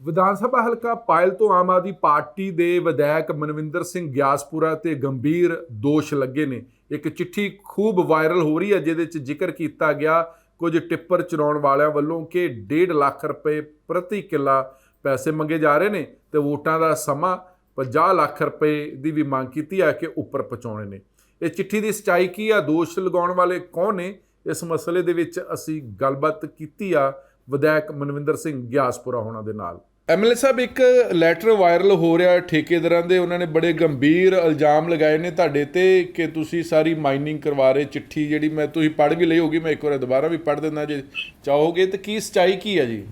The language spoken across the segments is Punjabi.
ਵਿਧਾਨ ਸਭਾ ਹਲਕਾ ਪਾਇਲ ਤੋਂ ਆਮ ਆਦਮੀ ਪਾਰਟੀ ਦੇ ਵਿਧਾਇਕ ਮਨਵਿੰਦਰ ਸਿੰਘ ਗਿਆਸਪੁਰਾ ਤੇ ਗੰਭੀਰ ਦੋਸ਼ ਲੱਗੇ ਨੇ। ਇੱਕ ਚਿੱਠੀ ਖੂਬ ਵਾਇਰਲ ਹੋ ਰਹੀ ਹੈ, ਜਿਹਦੇ ਵਿੱਚ ਜ਼ਿਕਰ ਕੀਤਾ ਗਿਆ ਕੁਝ ਟਿੱਪਰ ਚਲਾਉਣ ਵਾਲਿਆਂ ਵੱਲੋਂ ਕਿ 1.5 ਲੱਖ ਰੁਪਏ ਪ੍ਰਤੀ ਕਿੱਲਾ ਪੈਸੇ ਮੰਗੇ ਜਾ ਰਹੇ ਨੇ ਤੇ ਵੋਟਾਂ ਦਾ ਸਮਾਂ 50 ਲੱਖ ਰੁਪਏ ਦੀ ਵੀ ਮੰਗ ਕੀਤੀ ਹੈ ਕਿ ਉੱਪਰ ਪਹੁੰਚਾਉਣੇ ਨੇ। ਇਹ ਚਿੱਠੀ ਦੀ ਸਚਾਈ ਕੀ ਆ? ਦੋਸ਼ ਲਗਾਉਣ ਵਾਲੇ ਕੌਣ ਨੇ? ਇਸ ਮਸਲੇ ਦੇ ਵਿੱਚ ਅਸੀਂ ਗੱਲਬਾਤ ਕੀਤੀ ਆ ਵਿਧਾਇਕ ਮਨਵਿੰਦਰ ਸਿੰਘ ਗਿਆਸਪੁਰਾ ਹੋਣਾ ਦੇ ਨਾਲ। ਐਮਐਲਏ ਸਾਹਿਬ ਇੱਕ ਲੈਟਰ ਵਾਇਰਲ ਹੋ ਰਿਹਾ ਠੇਕੇਦਾਰਾਂ ਦੇ। ਉਹਨਾਂ ਨੇ ਬੜੇ ਗੰਭੀਰ ਇਲਜ਼ਾਮ ਲਗਾਏ ਨੇ ਤੁਹਾਡੇ ਤੇ ਕਿ ਤੁਸੀਂ ਸਾਰੀ ਮਾਈਨਿੰਗ ਕਰਵਾ ਰਹੇ ਚਿੱਠੀ ਜਿਹੜੀ ਮੈਂ ਤੁਸੀਂ ਪੜ੍ਹ ਵੀ ਲਈ ਹੋਗੀ ਮੈਂ ਇੱਕ ਵਾਰ ਦੁਬਾਰਾ ਵੀ ਪੜ੍ਹ ਦਿੰਦਾ ਜੇ ਚਾਹੋਗੇ। ਤੇ ਕੀ ਸਚਾਈ ਕੀ ਹੈ ਜੀ?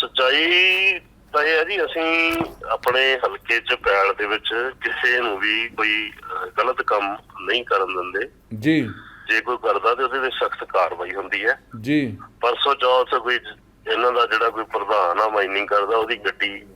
ਸੱਚਾਈ ਤਾਂ ਇਹ ਹੈ ਜੀ ਅਸੀਂ ਆਪਣੇ ਹਲਕੇ 'ਚ ਪੈਣ ਦੇ ਵਿੱਚ ਕਿਸੇ ਨੂੰ ਵੀ ਕੋਈ ਗਲਤ ਕੰਮ ਨਹੀਂ ਕਰਨ ਦਿੰਦੇ। ਜੀ। ਜੇ ਕੋਈ ਕਰਦਾ ਤੇ ਉਹਦੇ ਤੇ ਸਖਤ ਕਾਰਵਾਈ ਹੁੰਦੀ ਹੈ। ਜੀ। ਪਰਸੋਂ ਚੌਥ ਕੋਈ ਇਹਨਾਂ ਦਾ ਜਿਹੜਾ ਕੋਈ ਪ੍ਰਧਾਨ ਆ ਮਾਈਨਿੰਗ ਕਰਦਾ ਉਹਦੀ ਗੱਡੀ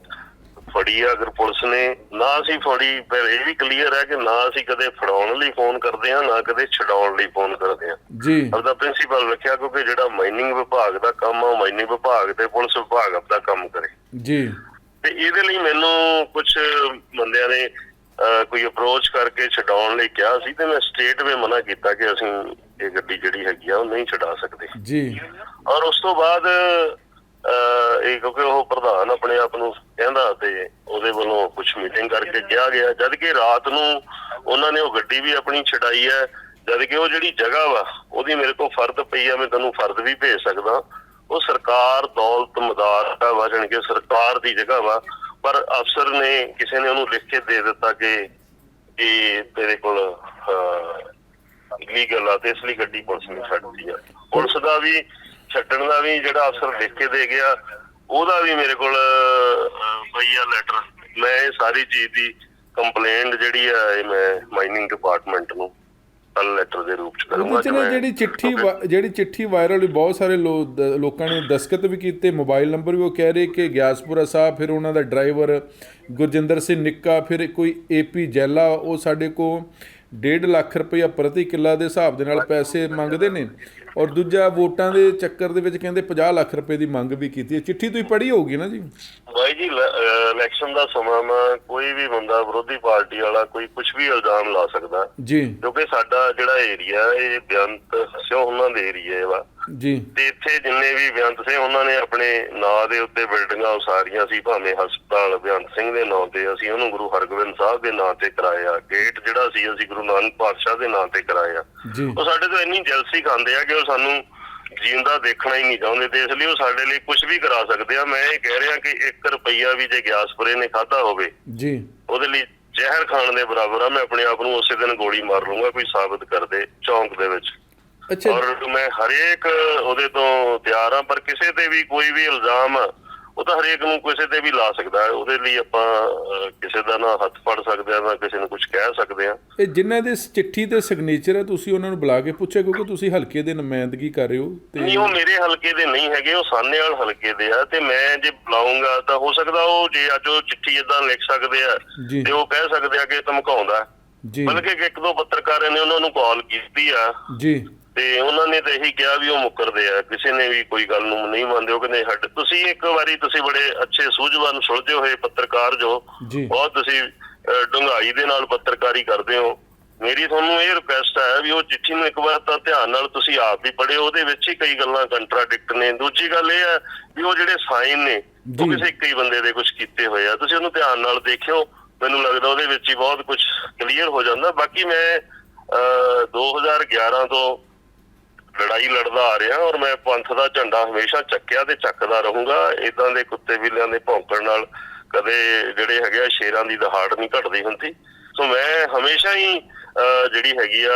ਫੜੀ ਆ ਅਗਰ ਪੁਲਿਸ ਨੇ ਨਾ ਅਸੀਂ ਫੜੀ ਫਿਰ ਇਹ ਵੀ ਕਲੀਅਰ ਹੈ ਕਿ ਨਾ ਅਸੀਂ ਕਦੇ ਫੜਾਉਣ ਲਈ ਫੋਨ ਕਰਦੇ ਹਾਂ ਨਾ ਕਦੇ ਛਡਾਉਣ ਲਈ ਫੋਨ ਕਰਦੇ ਹਾਂ। ਜੀ। ਆਪਦਾ ਪ੍ਰਿੰਸੀਪਲ ਰੱਖਿਆ ਕਿਉਂਕਿ ਜਿਹੜਾ ਮਾਈਨਿੰਗ ਵਿਭਾਗ ਦਾ ਕੰਮ ਆ ਮਾਈਨਿੰਗ ਵਿਭਾਗ ਤੇ ਪੁਲਿਸ ਵਿਭਾਗ ਆਪਦਾ ਕੰਮ ਕਰੇ। ਜੀ। ਤੇ ਇਹਦੇ ਲਈ ਮੈਨੂੰ ਕੁਝ ਬੰਦਿਆਂ ਨੇ ਕੋਈ ਅਪਰੋਚ ਕਰਕੇ ਛਡਾਉਣ ਲਈ ਕਿਹਾ ਸੀ ਤੇ ਮੈਂ ਸਟੇਟ ਵੇ ਮਨਾ ਕੀਤਾ ਕਿ ਅਸੀਂ ਇਹ ਗੱਡੀ ਜਿਹੜੀ ਹੈਗੀ ਆ ਉਹ ਨਹੀਂ ਛਡਾ ਸਕਦੇ। ਜੀ। ਔਰ ਉਸ ਤੋਂ ਬਾਅਦ ਇਹ ਕਿਉਂਕਿ ਉਹ ਪ੍ਰਧਾਨ ਆਪਣੇ ਆਪ ਨੂੰ ਕਹਿੰਦਾ ਤੇ ਉਹਦੇ ਵੱਲੋਂ ਕੁਝ ਮੀਟਿੰਗ ਕਰਕੇ ਕਿਹਾ ਗਿਆ। ਜਦ ਕਿ ਰਾਤ ਨੂੰ ਉਹਨਾਂ ਨੇ ਉਹ ਗੱਡੀ ਵੀ ਆਪਣੀ ਛਡਾਈ ਹੈ। ਜਦ ਕਿ ਉਹ ਜਿਹੜੀ ਜਗ੍ਹਾ ਵਾ ਉਹਦੀ ਮੇਰੇ ਕੋਲ ਫਰਦ ਪਈ ਆ ਮੈਂ ਤੁਹਾਨੂੰ ਫਰਦ ਵੀ ਭੇਜ ਸਕਦਾ। ਉਹ ਸਰਕਾਰ ਦੌਲਤ ਮਦਾਰ ਦਾ ਵਾ ਜਾਣੀ ਕਿ ਸਰਕਾਰ ਦੀ ਜਗ੍ਹਾ ਵਾ। ਪਰ ਅਫਸਰ ਨੇ ਕਿਸੇ ਨੇ ਉਹਨੂੰ ਲਿਖ ਕੇ ਦੇ ਦਿੱਤਾ ਕਿ ਇਹ ਤੇਰੇ ਕੋਲ ਲੀਗਲ ਆ ਤੇ ਇਸ ਲਈ ਗੱਡੀ ਪੁਲਿਸ ਨੇ ਛੱਡਦੀ ਆ। ਪੁਲਿਸ ਦਾ ਵੀ ਛੱਡਣ ਦਾ ਵੀ ਜਿਹੜਾ ਅਫਸਰ ਲਿਖ ਕੇ ਦੇ ਗਿਆ ਉਹਦਾ ਵੀ ਮੇਰੇ ਕੋਲ ਅਹ, ਲੈਟਰ ਮੈਂ ਇਹ ਸਾਰੀ ਚੀਜ਼ ਦੀ ਕੰਪਲੇਂਟ ਜਿਹੜੀ ਆ ਇਹ ਮੈਂ ਮਾਈਨਿੰਗ ਡਿਪਾਰਟਮੈਂਟ ਨੂੰ ਲੈਟਰ ਦੇ ਰੂਪ ਚ ਕਰੂੰਗਾ ਮੈਂ- ਜਿਹੜੀ ਚਿੱਠੀ ਜਿਹੜੀ ਚਿੱਠੀ ਵਾਇਰਲ ਹੋਈ ਬਹੁਤ ਸਾਰੇ ਲੋਕਾਂ ਨੇ ਦਸਖਤ ਵੀ ਕੀਤੇ ਮੋਬਾਈਲ ਨੰਬਰ ਵੀ ਉਹ ਕਹਿ ਰਹੇ ਕਿ ਗਿਆਸਪੁਰਾ ਸਾਹਿਬ ਫਿਰ ਉਹਨਾਂ ਦਾ ਡਰਾਈਵਰ ਗੁਰਜਿੰਦਰ ਸਿੰਘ ਨਿੱਕਾ ਫਿਰ ਕੋਈ ਏਪੀ ਜੈਲਾ ਉਹ ਸਾਡੇ ਕੋ 1.5 ਲੱਖ ਰੁਪਇਆ ਪ੍ਰਤੀ ਕਿੱਲਾ ਦੇ ਹਿਸਾਬ ਦੇ ਨਾਲ ਪੈਸੇ ਮੰਗਦੇ ਨੇ। ਔਰ ਦੂਜਾ ਵੋਟਾਂ ਦੇ ਚੱਕਰ ਦੇ ਵਿੱਚ ਕਹਿੰਦੇ 50 ਲੱਖ ਰੁਪਏ ਦੀ ਮੰਗ ਵੀ ਕੀਤੀ ਹੈ। ਚਿੱਠੀ ਤੁਸੀਂ ਪੜ੍ਹੀ ਹੋਊਗੀ ਨਾ ਜੀ? ਬਾਈ ਜੀ ਇਲੈਕਸ਼ਨ ਦਾ ਸਮਾਂ ਵਾ ਕੋਈ ਵੀ ਬੰਦਾ ਵਿਰੋਧੀ ਪਾਰਟੀ ਵਾਲਾ ਕੋਈ ਕੁਝ ਵੀ ਇਲਜ਼ਾਮ ਲਾ ਸਕਦਾ। ਜੀ। ਕਿਉਂਕਿ ਸਾਡਾ ਜਿਹੜਾ ਏਰੀਆ ਇਹ ਬੇਅੰਤ ਸਿਓ ਉਹਨਾਂ ਦੇ ਏਰੀਆ ਵਾ। ਜੀ। ਤੇ ਇੱਥੇ ਜਿੰਨੇ ਵੀ ਬੇਅੰਤ ਸੇ ਉਹਨਾਂ ਨੇ ਆਪਣੇ ਨਾਂ ਦੇ ਉੱਤੇ ਬਿਲਡਿੰਗਾਂ ਉਸਾਰੀਆਂ ਸੀ ਭਾਵੇਂ ਹਸਪਤਾਲ ਬੇਅੰਤ ਸਿੰਘ ਦੇ ਨਾਂ ਤੇ ਅਸੀਂ ਉਹਨੂੰ ਗੁਰੂ ਹਰਗੋਬਿੰਦ ਸਾਹਿਬ ਦੇ ਨਾਂ ਤੇ ਕਰਾਇਆ। ਗੇਟ ਜਿਹੜਾ ਸੀ ਅਸੀਂ ਗੁਰੂ ਨਾਨਕ ਪਾਤਸ਼ਾਹ ਦੇ ਨਾਂ ਤੇ ਕਰਾਇਆ। ਉਹ ਸਾਡੇ ਤੋਂ ਇੰਨੀ ਜੈਲਸੀ ਖਾਂਦੇ ਆ ਕਿ ਉਹ ਸਾਨੂੰ ਜਿੰਦਾ ਦੇਖਣਾ ਹੀ ਨਹੀਂ ਚਾਹੁੰਦੇ ਤੇ ਇਸ ਲਈ ਉਹ ਸਾਡੇ ਲਈ ਕੁਝ ਵੀ ਕਰਾ ਸਕਦੇ ਆ। ਮੈਂ ਇਹ ਕਹਿ ਰਿਹਾ ਕਿ 1 ਰੁਪਈਆ ਵੀ ਜੇ ਗਿਆਸਪੁਰੇ ਨੇ ਖਾਦਾ ਹੋਵੇ ਜੀ। ਉਹਦੇ ਲਈ ਜ਼ਹਿਰ ਖਾਣ ਦੇ ਬਰਾਬਰ ਆ। ਮੈਂ ਆਪਣੇ ਆਪ ਨੂੰ ਉਸੇ ਦਿਨ ਗੋਲੀ ਮਾਰ ਲੂੰਗਾ ਕੋਈ ਸਾਬਤ ਕਰ ਦੇ ਚੌਂਕ ਦੇ ਵਿੱਚ। ਅੱਛਾ ਔਰ ਮੈਂ ਹਰੇਕ ਉਹਦੇ ਤੋਂ ਤਿਆਰ ਆ ਪਰ ਕਿਸੇ ਤੇ ਵੀ ਕੋਈ ਵੀ ਇਲਜ਼ਾਮ ਉਹ ਤਾਂ ਹਰੇਕ ਨੂੰ ਕਿਸੇ ਤੇ ਵੀ ਲਾ ਸਕਦਾ ਹੈ। ਉਹਦੇ ਲਈ ਆਪਾਂ ਕਿਸੇ ਦਾ ਨਾ ਹੱਥ ਫੜ ਸਕਦੇ ਆ ਨਾ ਕਿਸੇ ਨੂੰ ਕੁਝ ਕਹਿ ਸਕਦੇ ਆ ਇਹ ਜਿਨ੍ਹਾਂ ਦੇ ਚਿੱਠੀ ਤੇ ਸਿਗਨੇਚਰ ਹੈ ਤੁਸੀਂ ਉਹਨਾਂ ਨੂੰ ਬੁਲਾ ਕੇ ਪੁੱਛਿਆ ਕਿਉਂਕਿ ਤੁਸੀਂ ਹਲਕੇ ਦੇ ਨੁਮਾਇੰਦਗੀ ਕਰ ਰਹੇ ਹੋ ਤੇ ਨਹੀਂ ਉਹ ਮੇਰੇ ਹਲਕੇ ਦੇ ਨਹੀਂ ਹੈਗੇ ਉਹ ਸਾਨੇਵਾਲ ਹਲਕੇ ਦੇ ਆ ਤੇ ਮੈਂ ਜੇ ਬੁਲਾਉਂਗਾ ਤਾਂ ਹੋ ਸਕਦਾ ਉਹ ਜੇ ਅੱਜ ਉਹ ਚਿੱਠੀ ਇਦਾਂ ਲਿਖ ਸਕਦੇ ਆ ਤੇ ਉਹ ਕਹਿ ਸਕਦੇ ਆ ਕਿ ਧਮਕਾਉਂਦਾ। ਜੀ। ਬਲਕਿ ਕਿ ਇੱਕ ਦੋ ਪੱਤਰਕਾਰਾਂ ਨੇ ਉਹਨਾਂ ਨੂੰ ਕਾਲ ਕੀਤੀ ਆ। ਜੀ। ਤੇ ਉਹਨਾਂ ਨੇ ਤਾਂ ਇਹੀ ਕਿਹਾ ਵੀ ਉਹ ਮੁੱਕਰਦੇ ਆ। ਕਿਸੇ ਨੇ ਵੀ ਕੋਈ ਗੱਲ ਨੂੰ ਨਹੀਂ ਮੰਨਦੇ ਉਹ ਕਹਿੰਦੇ ਹੱਡ ਤੁਸੀਂ ਇੱਕ ਵਾਰੀ ਤੁਸੀਂ ਬੜੇ ਅੱਛੇ ਸੂਝਵਾਨ ਸੁਲਝੇ ਹੋਏ ਪੱਤਰਕਾਰ ਜੋ। ਬਹੁਤ ਤੁਸੀਂ ਡੂੰਘਾਈ ਦੇ ਨਾਲ ਪੱਤਰਕਾਰੀ ਕਰਦੇ ਹੋ। ਮੇਰੀ ਤੁਹਾਨੂੰ ਇਹ ਰਿਕੁਐਸਟ ਹੈ ਵੀ ਉਹ ਚਿੱਠੀ ਨੂੰ ਇੱਕ ਵਾਰ ਤਾਂ ਧਿਆਨ ਨਾਲ ਤੁਸੀਂ ਆਪ ਵੀ ਪੜ੍ਹਿਓ ਉਹਦੇ ਵਿੱਚ ਹੀ ਕਈ ਗੱਲਾਂ ਕੰਟਰਾਡਿਕਟ ਨੇ। ਦੂਜੀ ਗੱਲ ਇਹ ਹੈ ਵੀ ਉਹ ਜਿਹੜੇ ਸਾਈਨ ਨੇ ਉਹ। ਕਿਸੇ ਇੱਕ ਹੀ ਬੰਦੇ ਦੇ ਕੁਝ ਕੀਤੇ ਹੋਏ ਆ। ਤੁਸੀਂ ਉਹਨੂੰ ਧਿਆਨ ਨਾਲ ਦੇਖਿਓ। ਮੈਨੂੰ ਲੱਗਦਾ ਉਹਦੇ ਵਿੱਚ ਹੀ ਬਹੁਤ ਕੁਝ ਕਲੀਅਰ ਹੋ ਜਾਂਦਾ। ਬਾਕੀ ਮੈਂ ਅਹ, 2011 ਤੋਂ ਲੜਾਈ ਲੜਦਾ ਆ ਰਿਹਾ ਔਰ ਮੈਂ ਪੰਥ ਦਾ ਝੰਡਾ ਹਮੇਸ਼ਾ ਚੱਕਿਆ ਤੇ ਚੱਕਦਾ ਰਹੂੰਗਾ। ਇਦਾਂ ਦੇ ਕੁੱਤੇ ਬਿੱਲਿਆਂ ਦੇ ਭੌਂਕਣ ਨਾਲ ਕਦੇ ਜਿਹੜੇ ਹੈਗੇ ਆ ਸ਼ੇਰਾਂ ਦੀ ਦਹਾੜ ਨਹੀਂ ਘਟਦੀ ਹੁੰਦੀ। ਸੋ ਮੈਂ ਹਮੇਸ਼ਾ ਹੀ ਅਹ, ਜਿਹੜੀ ਹੈਗੀ ਆ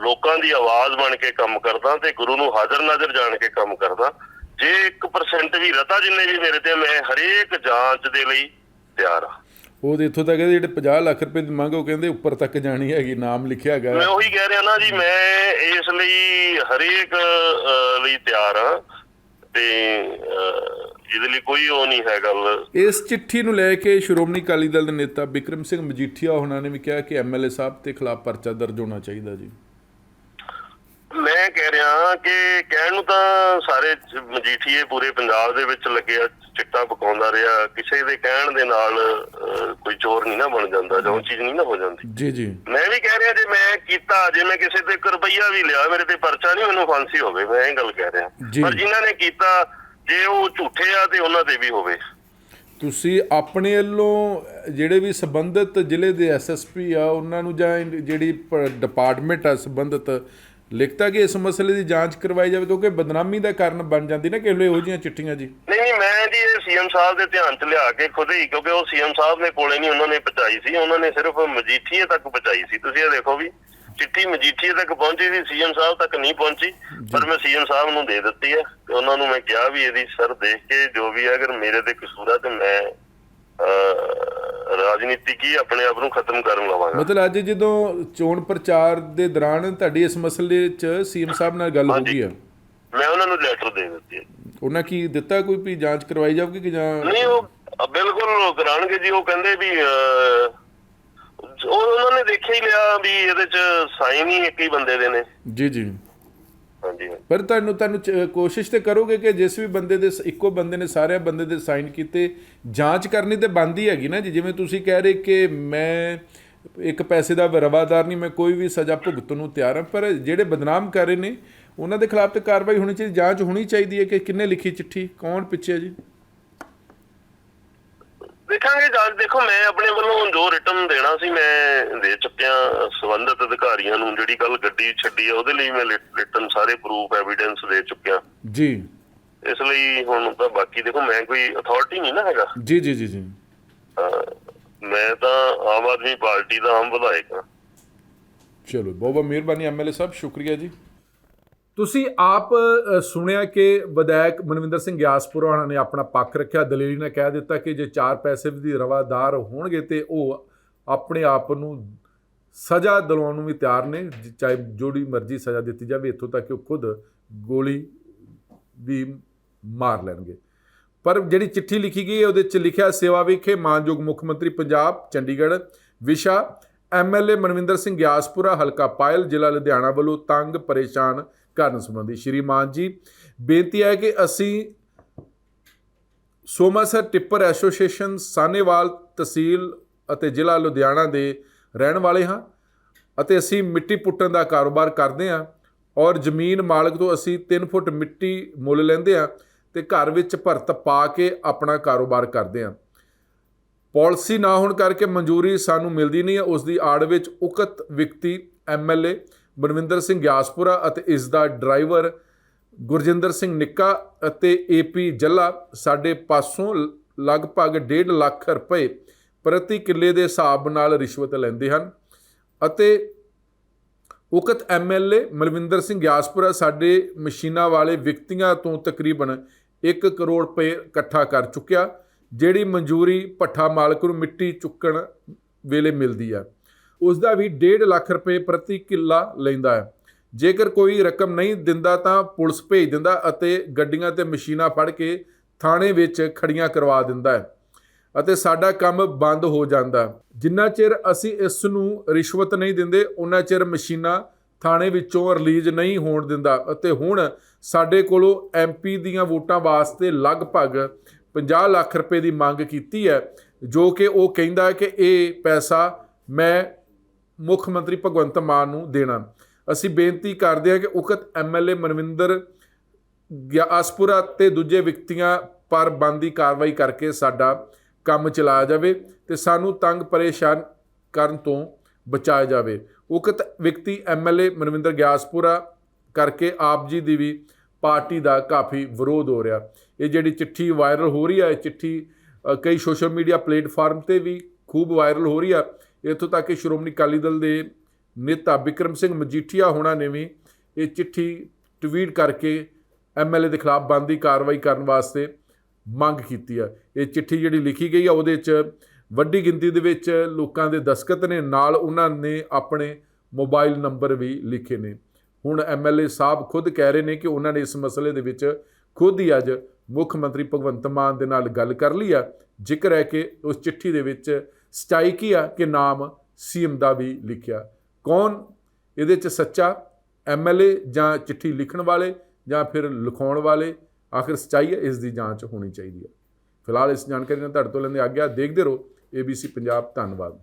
ਲੋਕਾਂ ਦੀ ਆਵਾਜ਼ ਬਣ ਕੇ ਕੰਮ ਕਰਦਾ ਤੇ ਗੁਰੂ ਨੂੰ ਹਾਜ਼ਰ ਨਾਜ਼ਰ ਜਾਣ ਕੇ ਕੰਮ ਕਰਦਾ। ਜੇ 1% ਵੀ ਰਤਾ ਜਿੰਨੇ ਵੀ ਮੇਰੇ ਤੇ ਮੈਂ ਹਰੇਕ ਜਾਂਚ ਦੇ ਲਈ ਤਿਆਰ ਆ ਉਹ ਤੇ ਇੱਥੋਂ ਤੱਕ ਜਿਹੜੇ 50 ਲੱਖ ਰੁਪਏ ਦੀ ਮੰਗ ਉਹ ਕਹਿੰਦੇ ਉੱਪਰ ਤੱਕ ਜਾਣੀ ਹੈਗੀ ਨਾਮ ਲਿਖਿਆ ਮੈਂ ਹੈਗਾ ਉਹੀ ਕਹਿ ਰਿਹਾ ਨਾ ਜੀ ਮੈਂ ਇਸ ਲਈ ਹਰੇਕ ਲਈ ਤਿਆਰ ਹਾਂ ਤੇ ਇਹਦੇ ਲਈ ਕੋਈ ਉਹ ਨਹੀਂ ਹੈ ਗੱਲ। ਇਸ ਚਿੱਠੀ ਨੂੰ ਲੈ ਕੇ ਸ਼੍ਰੋਮਣੀ ਅਕਾਲੀ ਦਲ ਦੇ ਨੇਤਾ ਬਿਕਰਮ ਸਿੰਘ ਮਜੀਠੀਆ ਉਹਨਾਂ ਨੇ ਵੀ ਕਿਹਾ ਕਿ ਐਮਐਲਏ ਸਾਹਿਬ ਤੇ ਖਿਲਾਫ ਪਰਚਾ ਦਰਜ ਹੋਣਾ ਚਾਹੀਦਾ ਜੀ। ਮੈਂ ਕਹਿ ਰਿਹਾ ਕਿ ਕਹਿਣ ਨੂੰ ਤਾਂ ਸਾਰੇ ਮਜੀਠੀਏ ਪੂਰੇ ਪੰਜਾਬ ਦੇ ਵਿੱਚ ਲੱਗਿਆ ਚਿੱਟਾ ਪਕਾਉਂਦਾ ਰਿਹਾ ਕਿਸੇ ਦੇ ਕਹਿਣ ਦੇ ਨਾਲ ਕੋਈ ਚੋਰ ਨਹੀਂ ਨਾ ਬਣ ਜਾਂਦਾ ਜਾਂ ਉਹ ਚੀਜ਼ ਨਹੀਂ ਨਾ ਹੋ ਜਾਂਦੀ। ਜੀ ਜੀ। ਮੈਂ ਵੀ ਕਹਿ ਰਿਹਾ ਜੇ ਮੈਂ ਕੀਤਾ ਜੇ ਮੈਂ ਕਿਸੇ ਤੇ ਰੁਪਈਆ ਵੀ ਲਿਆ ਮੇਰੇ ਤੇ ਪਰਚਾ ਨਹੀਂ ਮੈਨੂੰ ਫਾਂਸੀ ਹੋਵੇ ਮੈਂ ਇਹ ਗੱਲ ਕਹਿ ਰਿਹਾ। ਪਰ ਜਿਨ੍ਹਾਂ ਨੇ ਕੀਤਾ ਜੇ ਉਹ ਝੂਠੇ ਆ ਤੇ ਉਹਨਾਂ ਤੇ ਵੀ ਹੋਵੇ। ਤੁਸੀਂ ਆਪਣੇ ਵੱਲੋਂ ਜਿਹੜੇ ਵੀ ਸੰਬੰਧਿਤ ਜ਼ਿਲ੍ਹੇ ਦੇ ਐਸਐਸਪੀ ਆ ਉਹਨਾਂ ਨੂੰ ਜਾਂ ਜਿਹੜੀ ਡਿਪਾਰਟਮੈਂਟ ਆ ਸੰਬੰਧਿਤ ਲਿਖਤਾ ਕਿ ਇਸ ਮਸਲੇ ਦੀ ਜਾਂਚ ਕਰਵਾਈ ਜਾਵੇ ਕਿਉਂਕਿ ਬਦਨਾਮੀ ਦਾ ਕਾਰਨ ਬਣ ਜਾਂਦੀ ਨਾ ਕਿ ਇਹੋ ਜਿਹੀਆਂ ਚਿੱਠੀਆਂ ਜੀ। ਨਹੀਂ ਨਹੀਂ ਮੈਂ ਜੀ ਇਹ ਸੀਐਮ ਸਾਹਿਬ ਦੇ ਧਿਆਨ 'ਚ ਲਿਆ ਕੇ ਖੁਦ ਹੀ ਕਿਉਂਕਿ ਉਹ ਸੀਐਮ ਸਾਹਿਬ ਨੇ ਕੋਲੇ ਨਹੀਂ ਉਹਨਾਂ ਨੇ ਪਹੁੰਚਾਈ ਸੀ ਉਹਨਾਂ ਨੇ ਸਿਰਫ ਮਜੀਠੀਏ ਤੱਕ ਪਹੁੰਚਾਈ ਸੀ। ਤੁਸੀਂ ਇਹ ਦੇਖੋ ਵੀ ਚਿੱਠੀ ਮਜੀਠੀਏ ਤੱਕ ਪਹੁੰਚੀ ਸੀ ਸੀਐਮ ਸਾਹਿਬ ਤੱਕ ਨਹੀਂ ਪਹੁੰਚੀ ਪਰ ਮੈਂ ਸੀਐਮ ਸਾਹਿਬ ਨੂੰ ਦੇ ਦਿੱਤੀ ਹੈ ਤੇ ਉਹਨਾਂ ਨੂੰ ਮੈਂ ਕਿਹਾ ਵੀ ਇਹਦੀ ਸਰ ਦੇਖ ਕੇ ਜੋ ਵੀ ਹੈ ਅਗਰ ਮੇਰੇ ਤੇ ਕਸੂਰ ਹੈ ਤੇ ਮੈਂ ਅਹ, ਰਾਜਨੀਤੀ ਕੀ ਆਪਣੇ ਆਪ ਨੂੰ ਖਤਮ ਕਰਨ ਲਵਾਂਗਾ। ਮਤਲਬ ਅੱਜ ਜਦੋਂ ਚੋਣ ਪ੍ਰਚਾਰ ਦੇ ਦੌਰਾਨ ਤੁਹਾਡੀ ਇਸ ਮਸਲੇ 'ਚ ਸੀਐਮ ਸਾਹਿਬ ਨਾਲ ਗੱਲ ਹੋ। ਗਈ ਆ? ਮੈਂ ਉਹਨਾਂ ਨੂੰ ਲੈਟਰ ਦੇ ਦਿੱਤੀ ਹੈ। ਉਹਨਾਂ ਕੀ ਦਿੱਤਾ ਕੋਈ ਵੀ ਜਾਂਚ ਕਰਵਾਈ ਜਾਊਗੀ ਕਿ ਜਾਂ ਨਹੀਂ ਉਹ ਬਿਲਕੁਲ ਕਰਾਣਗੇ ਜੀ ਉਹ ਕਹਿੰਦੇ ਵੀ ਉਹਨਾਂ ਨੇ ਦੇਖਿਆ ਹੀ ਲਿਆ ਵੀ ਇਹਦੇ ਚ ਸਾਈਨ ਹੀ ਇੱਕ ਹੀ ਬੰਦੇ ਦੇ ਨੇ। ਜੀ ਜੀ। ਹਾਂਜੀ ਪਰ ਤੁਹਾਨੂੰ ਤੁਹਾਨੂੰ ਕੋਸ਼ਿਸ਼ ਤੇ ਕਰੋਗੇ ਕਿ ਜਿਸ ਵੀ ਬੰਦੇ ਦੇ ਇੱਕੋ ਬੰਦੇ ਨੇ ਸਾਰੇ ਬੰਦੇ ਦੇ ਸਾਈਨ ਕੀਤੇ, ਜਾਂਚ ਕਰਨੀ ਤੇ ਬੰਦੀ ਹੈਗੀ ਨਾ ਜੀ। ਜਿਵੇਂ ਤੁਸੀਂ ਕਹਿ ਰਹੇ ਕਿ ਮੈਂ ਇੱਕ ਪੈਸੇ ਦਾ ਰਵਾਦਾਰ ਨਹੀਂ, ਮੈਂ ਕੋਈ ਵੀ ਸਜ਼ਾ ਭੁਗਤਣ ਨੂੰ ਤਿਆਰ ਹਾਂ, ਪਰ ਜਿਹੜੇ ਬਦਨਾਮ ਕਰ ਰਹੇ ਨੇ, ਉਹਨਾਂ ਦੇ ਖਿਲਾਫ ਤੇ ਕਾਰਵਾਈ ਹੋਣੀ ਚਾਹੀਦੀ, ਜਾਂਚ ਹੋਣੀ ਚਾਹੀਦੀ ਹੈ ਕਿ ਕਿੰਨੇ ਲਿਖੀ ਚਿੱਠੀ, ਕੌਣ ਪਿੱਛੇ ਜੀ? ਦੇਖਾਂਗੇ ਜੱਜ ਦੇਖੋ ਮੈਂ ਆਪਣੇ ਵੱਲੋਂ ਜੋ ਰਿਟਰਨ ਦੇਣਾ ਸੀ ਮੈਂ ਦੇ ਚੁੱਕਿਆ। ਸੰਬੰਧਿਤ ਅਧਿਕਾਰੀਆਂ ਨੂੰ ਜਿਹੜੀ ਕੱਲ ਗੱਡੀ ਛੱਡੀ ਆ ਉਹਦੇ ਲਈ ਮੈਂ ਰਿਟਰਨ ਸਾਰੇ ਪ੍ਰੂਫ ਐਵੀਡੈਂਸ ਦੇ ਚੁੱਕਿਆ। ਜੀ। ਇਸ ਲਈ ਹੁਣ ਤਾਂ ਬਾਕੀ ਦੇਖੋ ਮੈਂ ਕੋਈ ਅਥਾਰਟੀ ਨਹੀਂ ਨਾ ਹੈਗਾ। ਜੀ ਜੀ ਜੀ ਜੀ। ਮੈਂ ਤਾਂ ਆਮ ਆਦਮੀ ਪਾਰਟੀ ਦਾ ਆਮ ਵਿਧਾਇਕ ਹਾਂ। ਚਲੋ ਬਹੁਤ ਬਹੁਤ ਮਿਹਰਬਾਨੀ ਐਮਐਲਏ ਸਾਹਿਬ ਸ਼ੁਕਰੀਆ ਜੀ। ਤੁਸੀਂ ਆਪ ਸੁਣਿਆ ਕਿ ਵਿਧਾਇਕ ਮਨਵਿੰਦਰ ਸਿੰਘ ਗਿਆਸਪੁਰਾ ਉਹਨਾਂ ਨੇ ਆਪਣਾ ਪੱਖ ਰੱਖਿਆ? ਦਲੇਰੀ ਨੇ ਕਹਿ ਦਿੱਤਾ ਕਿ ਜੇ ਚਾਰ ਪੈਸੇ ਦੀ ਰਵਾਦਾਰ ਹੋਣਗੇ ਤੇ ਉਹ ਆਪਣੇ ਆਪ ਨੂੰ ਸਜ਼ਾ ਦਿਲਾਉਣ ਨੂੰ ਵੀ ਤਿਆਰ ਨੇ, ਜ- ਚਾਹੇ ਜਿਹੜੀ ਮਰਜ਼ੀ ਸਜ਼ਾ ਦਿੱਤੀ ਜਾਵੇ, ਇੱਥੋਂ ਤੱਕ ਕਿ ਉਹ ਖੁਦ ਗੋਲੀ ਵੀ ਮਾਰ ਲੈਣਗੇ। ਪਰ ਜਿਹੜੀ ਚਿੱਠੀ ਲਿਖੀ ਗਈ ਹੈ, ਉਹਦੇ ਚ ਲਿਖਿਆ ਸੇਵਾ ਵਿਖੇ ਮਾਨਯੋਗ ਮੁੱਖ ਮੰਤਰੀ ਪੰਜਾਬ, ਚੰਡੀਗੜ੍ਹ, ਵਿਸ਼ਾ ਐਮਐਲਏ ਮਨਵਿੰਦਰ ਸਿੰਘ ਗਿਆਸਪੁਰਾ, ਹਲਕਾ ਪਾਇਲ, ਜ਼ਿਲ੍ਹਾ ਲੁਧਿਆਣਾ ਵੱਲੋਂ ਤੰਗ, ਪਰੇਸ਼ਾਨ ਕਰਨ ਸੰਬੰਧੀ ਸ਼੍ਰੀ ਮਾਨ ਜੀ, ਬੇਨਤੀ ਹੈ ਕਿ ਅਸੀਂ ਸੋਮਾਸਰ ਟਿੱਪਰ ਐਸੋਸੀਏਸ਼ਨ, ਸਾਨੇਵਾਲ ਤਹਿਸੀਲ ਅਤੇ ਜ਼ਿਲ੍ਹਾ ਲੁਧਿਆਣਾ ਦੇ ਰਹਿਣ ਵਾਲੇ ਹਾਂ ਅਤੇ ਅਸੀਂ ਮਿੱਟੀ ਪੁੱਟਣ ਦਾ ਕਾਰੋਬਾਰ ਕਰਦੇ ਹਾਂ ਔਰ ਜ਼ਮੀਨ ਮਾਲਕ ਤੋਂ ਅਸੀਂ 3 ਫੁੱਟ ਮਿੱਟੀ ਮੁੱਲ ਲੈਂਦੇ ਹਾਂ ਤੇ ਘਰ ਵਿੱਚ ਭਰਤ ਪਾ ਕੇ ਆਪਣਾ ਕਾਰੋਬਾਰ ਕਰਦੇ ਹਾਂ। ਪਾਲਿਸੀ ਨਾ ਹੋਣ ਕਰਕੇ ਮਨਜ਼ੂਰੀ ਸਾਨੂੰ ਮਿਲਦੀ ਨਹੀਂ ਹੈ। ਉਸ ਦੀ ਆੜ ਵਿੱਚ ਉਕਤ ਵਿਅਕਤੀ ਐਮਐਲਏ ਮਨਵਿੰਦਰ ਸਿੰਘ ਗਿਆਸਪੁਰਾ ਅਤੇ ਇਸ ਦਾ ਡਰਾਈਵਰ ਗੁਰਜਿੰਦਰ ਸਿੰਘ ਨਿੱਕਾ ਅਤੇ ਏਪੀ ਜੱਲਾ ਸਾਡੇ ਪਾਸੋਂ ਲ- ਲਗਭਗ 1.5 ਲੱਖ ਰੁਪਏ ਪ੍ਰਤੀ ਕਿੱਲੇ ਦੇ ਹਿਸਾਬ ਨਾਲ ਰਿਸ਼ਵਤ ਲੈਂਦੇ ਹਨ ਅਤੇ ਉਕਤ ਐਮਐਲਏ ਮਲਵਿੰਦਰ ਸਿੰਘ ਗਿਆਸਪੁਰਾ ਸਾਡੇ ਮਸ਼ੀਨਾਂ ਵਾਲੇ ਵਿਅਕਤੀਆਂ ਤੋਂ ਤਕਰੀਬਨ 1 ਕਰੋੜ ਰੁਪਏ ਇਕੱਠਾ ਕਰ ਚੁੱਕਿਆ, ਜਿਹੜੀ ਮਨਜ਼ੂਰੀ ਭੱਠਾ ਮਾਲਕ ਨੂੰ ਮਿੱਟੀ ਚੁੱਕਣ ਵੇਲੇ ਮਿਲਦੀ ਹੈ। ਉਸ ਦਾ ਵੀ 1.5 ਲੱਖ ਰੁਪਏ ਪ੍ਰਤੀ ਕਿੱਲਾ ਲੈਂਦਾ ਹੈ। ਜੇਕਰ ਕੋਈ ਰਕਮ ਨਹੀਂ ਦਿੰਦਾ ਤਾਂ ਪੁਲਿਸ ਭੇਜ ਦਿੰਦਾ ਅਤੇ ਗੱਡੀਆਂ ਤੇ ਮਸ਼ੀਨਾਂ ਫੜ ਕੇ ਥਾਣੇ ਵਿੱਚ ਖੜੀਆਂ ਕਰਵਾ ਦਿੰਦਾ ਹੈ ਅਤੇ ਸਾਡਾ ਕੰਮ ਬੰਦ ਹੋ ਜਾਂਦਾ ਜਿੰਨਾ ਚਿਰ ਅਸੀਂ ਇਸ ਨੂੰ ਰਿਸ਼ਵਤ ਨਹੀਂ ਦਿੰਦੇ ਉਹਨਾਂ ਚਿਰ ਮਸ਼ੀਨਾਂ ਥਾਣੇ ਵਿੱਚੋਂ ਰਿਲੀਜ਼ ਨਹੀਂ ਹੋਣ ਦਿੰਦਾ ਅਤੇ ਹੁਣ ਸਾਡੇ ਕੋਲੋਂ ਐਮਪੀ ਦੀਆਂ ਵੋਟਾਂ ਵਾਸਤੇ ਲਗਭਗ 50 ਲੱਖ ਰੁਪਏ ਦੀ ਮੰਗ ਕੀਤੀ ਹੈ, ਜੋ ਕਿ ਉਹ ਕਹਿੰਦਾ ਕਿ ਇਹ ਪੈਸਾ ਮੈਂ ਮੁੱਖ ਮੰਤਰੀ ਭਗਵੰਤ ਮਾਨ ਨੂੰ ਦੇਣਾ। ਅਸੀਂ ਬੇਨਤੀ ਕਰਦੇ ਹਾਂ ਕਿ ਉਕਤ ਐਮਐਲਏ ਮਨਵਿੰਦਰ ਗਿਆਸਪੁਰਾ ਤੇ ਦੂਜੇ ਵਿਅਕਤੀਆਂ ਪਰ ਬੰਦੀ ਕਾਰਵਾਈ ਕਰਕੇ ਸਾਡਾ ਕੰਮ ਚਲਾਇਆ ਜਾਵੇ ਤੇ ਸਾਨੂੰ ਤੰਗ ਪਰੇਸ਼ਾਨ ਕਰਨ ਤੋਂ ਬਚਾਇਆ ਜਾਵੇ। ਉਕਤ ਵਿਅਕਤੀ ਐਮਐਲਏ ਮਨਵਿੰਦਰ ਗਿਆਸਪੁਰਾ ਕਰਕੇ ਆਪ ਜੀ ਦੀ ਵੀ ਪਾਰਟੀ ਦਾ ਕਾਫੀ ਵਿਰੋਧ ਹੋ ਰਿਹਾ। ਇਹ ਜਿਹੜੀ ਚਿੱਠੀ ਵਾਇਰਲ ਹੋ ਰਹੀ ਹੈ, ਇਹ ਚਿੱਠੀ ਕਈ ਸੋਸ਼ਲ ਮੀਡੀਆ ਪਲੇਟਫਾਰਮ ਤੇ ਵੀ ਖੂਬ ਵਾਇਰਲ ਹੋ ਰਹੀ ਆ। ਇੱਥੋਂ ਤੱਕ ਕਿ ਸ਼੍ਰੋਮਣੀ ਅਕਾਲੀ ਦਲ ਦੇ ਨੇਤਾ ਵਿਕਰਮ ਸਿੰਘ ਮਜੀਠੀਆ ਹੋਣਾ ਨੇ ਵੀ ਇਹ ਚਿੱਠੀ ਟਵੀਟ ਕਰਕੇ ਐਮਐਲਏ ਦੇ ਖਿਲਾਫ ਬੰਦੀ ਕਾਰਵਾਈ ਕਰਨ ਵਾਸਤੇ ਮੰਗ ਕੀਤੀ ਆ। ਇਹ ਚਿੱਠੀ ਜਿਹੜੀ ਲਿਖੀ ਗਈ ਆ, ਉਹਦੇ 'ਚ ਵੱਡੀ ਗਿਣਤੀ ਦੇ ਵਿੱਚ ਲੋਕਾਂ ਦੇ ਦਸਖਤ ਨੇ, ਨਾਲ ਉਹਨਾਂ ਨੇ ਆਪਣੇ ਮੋਬਾਈਲ ਨੰਬਰ ਵੀ ਲਿਖੇ ਨੇ। ਹੁਣ ਐਮਐਲਏ ਸਾਹਿਬ ਖੁਦ ਕਹਿ ਰਹੇ ਨੇ ਕਿ ਉਹਨਾਂ ਨੇ ਇਸ ਮਸਲੇ ਦੇ ਵਿੱਚ ਖੁਦ ਹੀ ਅੱਜ ਮੁੱਖ ਮੰਤਰੀ ਭਗਵੰਤ ਮਾਨ ਦੇ ਨਾਲ ਗੱਲ ਕਰ ਲਈ ਆ। ਜ਼ਿਕਰ ਹੈ ਕਿ ਉਸ ਚਿੱਠੀ ਦੇ ਵਿੱਚ ਸਚਾਈ ਕੀ ਆ ਕਿ ਨਾਮ ਸੀਐਮ ਦਾ ਵੀ ਲਿਖਿਆ। ਕੌਣ? ਇਹਦੇ 'ਚ ਸੱਚਾ ਐਮਐਲਏ ਜਾਂ ਚਿੱਠੀ ਲਿਖਣ ਵਾਲੇ ਜਾਂ ਫਿਰ ਲਿਖਾਉਣ ਵਾਲੇ? ਆਖਿਰ ਸਚਾਈ ਹੈ ਇਸ ਦੀ ਜਾਂਚ ਹੋਣੀ ਚਾਹੀਦੀ ਹੈ ਫਿਲਹਾਲ ਇਸ ਜਾਣਕਾਰੀ ਨਾਲ ਤੁਹਾਡੇ ਤੋਂ ਲੈਂਦੇ ਆਗਿਆ। ਦੇਖਦੇ ਰਹੋ ABC ਪੰਜਾਬ, ਧੰਨਵਾਦ।